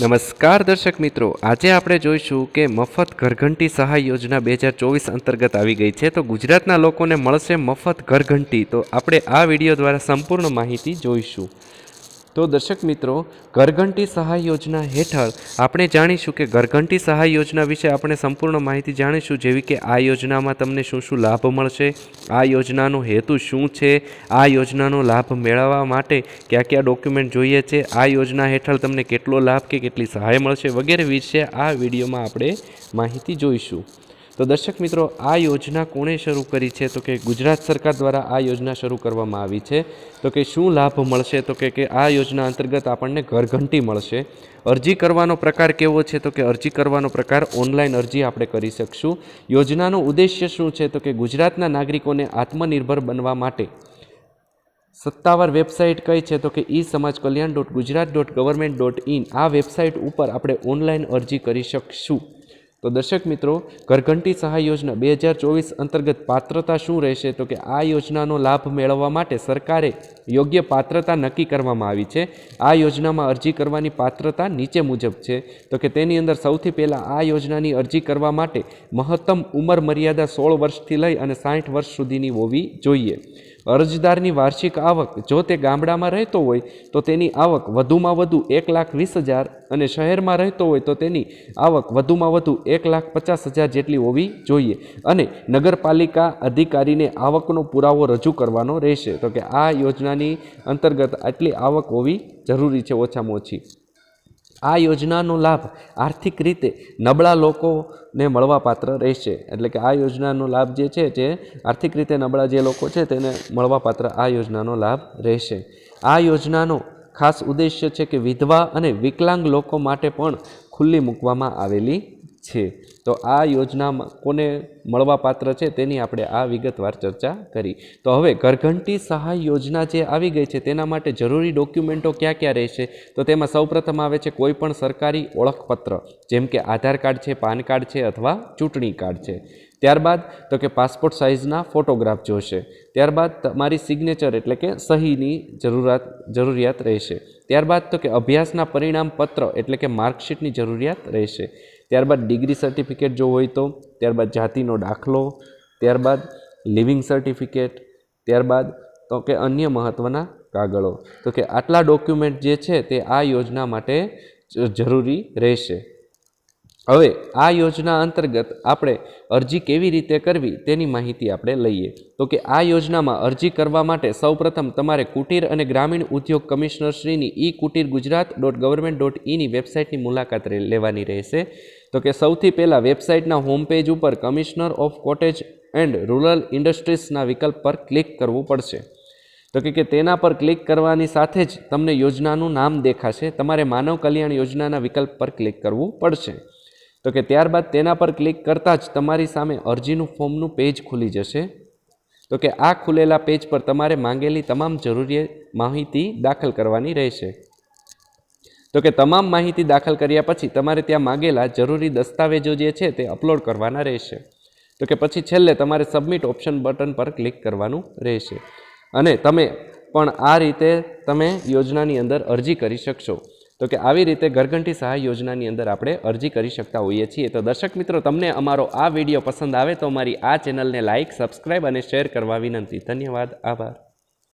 નમસ્કાર દર્શક મિત્રો. આજે આપણે જોઈશું કે મફત ઘરઘંટી સહાય યોજના બે હજાર ચોવીસ અંતર્ગત આવી ગઈ છે. તો ગુજરાતના લોકોને મળશે મફત ઘરઘંટી. તો આપણે આ વીડિયો દ્વારા સંપૂર્ણ માહિતી જોઈશું. તો દર્શક મિત્રો, ઘરઘંટી સહાય યોજના હેઠળ આપણે જાણીશું કે ઘરઘંટી સહાય યોજના વિશે આપણે સંપૂર્ણ માહિતી જાણીશું, જેવી કે આ યોજનામાં તમને શું શું લાભ મળશે, આ યોજનાનો હેતુ શું છે, આ યોજનાનો લાભ મેળવવા માટે કયા કયા ડોક્યુમેન્ટ જોઈએ છે, આ યોજના હેઠળ તમને કેટલો લાભ કે કેટલી સહાય મળશે વગેરે વિશે આ વિડીયોમાં આપણે માહિતી જોઈશું. તો દર્શક મિત્રો, આ યોજના કોણે શરૂ કરી છે? તો કે ગુજરાત સરકાર દ્વારા આ યોજના શરૂ કરવામાં આવી છે. તો કે શું લાભ મળશે? તો કે આ યોજના અંતર્ગત આપણને ઘરઘંટી મળશે. અરજી કરવાનો પ્રકાર કેવો છે? તો કે અરજી કરવાનો પ્રકાર ઓનલાઈન અરજી આપણે કરી શકશું. યોજનાનો ઉદ્દેશ્ય શું છે? તો કે ગુજરાતના નાગરિકોને આત્મનિર્ભર બનવા માટે. સત્તાવાર વેબસાઇટ કઈ છે? તો કે e Samaj Kalyan dot Gujarat dot government dot in આ વેબસાઇટ ઉપર આપણે ઓનલાઈન અરજી કરી શકશું. તો દર્શક મિત્રો, ઘરઘંટી સહાય યોજના બે હજાર ચોવીસ અંતર્ગત પાત્રતા શું રહેશે? તો કે આ યોજનાનો લાભ મેળવવા માટે સરકારે યોગ્ય પાત્રતા નક્કી કરવામાં આવી છે. આ યોજનામાં અરજી કરવાની પાત્રતા નીચે મુજબ છે. તો કે તેની અંદર સૌથી પહેલાં આ યોજનાની અરજી કરવા માટે મહત્તમ ઉંમર મર્યાદા સોળ વર્ષથી લઈ અને સાઠ વર્ષ સુધીની હોવી જોઈએ. અરજદારની વાર્ષિક આવક જો તે ગામડામાં રહેતો હોય, તો તેની આવક વધુમાં વધુ એક લાખ વીસ હજાર અને શહેરમાં રહેતો હોય, તો તેની આવક વધુમાં વધુ એક લાખ પચાસ હજાર જેટલી હોવી જોઈએ. અને નગરપાલિકા અધિકારીને આવકનો પુરાવો રજૂ કરવાનો રહેશે. તો કે આ યોજનાની અંતર્ગત આટલી આવક હોવી જરૂરી છે, ઓછામાં ઓછી. આ યોજનાનો લાભ આર્થિક રીતે નબળા લોકોને મળવાપાત્ર રહેશે. એટલે કે આ યોજનાનો લાભ જે છે તે આર્થિક રીતે નબળા જે લોકો છે, તેને મળવાપાત્ર આ યોજનાનો લાભ રહેશે. આ યોજનાનો ખાસ ઉદ્દેશ્ય છે કે વિધવા અને વિકલાંગ લોકો માટે પણ ખુલ્લી મૂકવામાં આવેલી છે. તો આ યોજનામાં કોને મળવાપાત્ર છે તેની આપણે આ વિગતવાર ચર્ચા કરી. તો હવે ઘરઘંટી સહાય યોજના જે આવી ગઈ છે તેના માટે જરૂરી ડોક્યુમેન્ટો ક્યાં ક્યાં રહેશે? તો તેમાં સૌપ્રથમ આવે છે કોઈપણ સરકારી ઓળખપત્ર, જેમ કે આધાર કાર્ડ છે, પાન કાર્ડ છે અથવા ચૂંટણી કાર્ડ છે. ત્યારબાદ તો કે પાસપોર્ટ સાઇઝના ફોટોગ્રાફ જોશે. ત્યારબાદ તમારી સિગ્નેચર એટલે કે સહીની જરૂરિયાત જરૂરિયાત રહેશે. ત્યારબાદ તો કે અભ્યાસના પરિણામ પત્ર એટલે કે માર્કશીટની જરૂરિયાત રહેશે. ત્યારબાદ ડિગ્રી સર્ટિફિકેટ જો હોય તો, ત્યારબાદ જાતિનો દાખલો, ત્યારબાદ લિવિંગ સર્ટિફિકેટ, ત્યારબાદ તો કે અન્ય મહત્ત્વના કાગળો. તો કે આટલા ડોક્યુમેન્ટ જે છે તે આ યોજના માટે જરૂરી રહેશે. હવે આ યોજના અંતર્ગત આપણે અરજી કેવી રીતે કરવી તેની માહિતી આપણે લઈએ. તો કે આ યોજનામાં અરજી કરવા માટે સૌપ્રથમ તમારે કુટીર અને ગ્રામીણ ઉદ્યોગ commissioner શ્રીની e Kutir Gujarat dot government dot ઈની વેબસાઇટની મુલાકાત લેવાની રહેશે. તો કે સૌથી પહેલાં વેબસાઇટના હોમ પેજ ઉપર commissioner of cottage and rural ઇન્ડસ્ટ્રીઝના વિકલ્પ પર ક્લિક કરવું પડશે. તો કે તેના પર ક્લિક કરવાની સાથે જ તમને યોજનાનું નામ દેખાશે. તમારે માનવ કલ્યાણ યોજનાના વિકલ્પ પર ક્લિક કરવું પડશે. તો કે ત્યારબાદ તેના પર ક્લિક કરતાં જ તમારી સામે અરજીનું ફોર્મનું પેજ ખુલી જશે. તો કે આ ખુલેલા પેજ પર તમારે માંગેલી તમામ જરૂરી માહિતી દાખલ કરવાની રહેશે. તો કે તમામ માહિતી દાખલ કર્યા પછી તમારે ત્યાં માંગેલા જરૂરી દસ્તાવેજો જે છે તે અપલોડ કરવાના રહેશે. તો કે પછી છેલ્લે તમારે સબમિટ ઓપ્શન બટન પર ક્લિક કરવાનું રહેશે. અને તમે પણ આ રીતે તમે યોજનાની અંદર અરજી કરી શકશો. તો કે આવી રીતે ઘરઘંટી સહાય યોજનાની અંદર આપણે અરજી કરી શકતા હોઈએ છીએ. તો દર્શક મિત્રો, તમને અમારો આ વીડિયો પસંદ આવે તો અમારી આ ચેનલને લાઇક સબસ્ક્રાઇબ અને શેર કરવા વિનંતી. ધન્યવાદ. આભાર.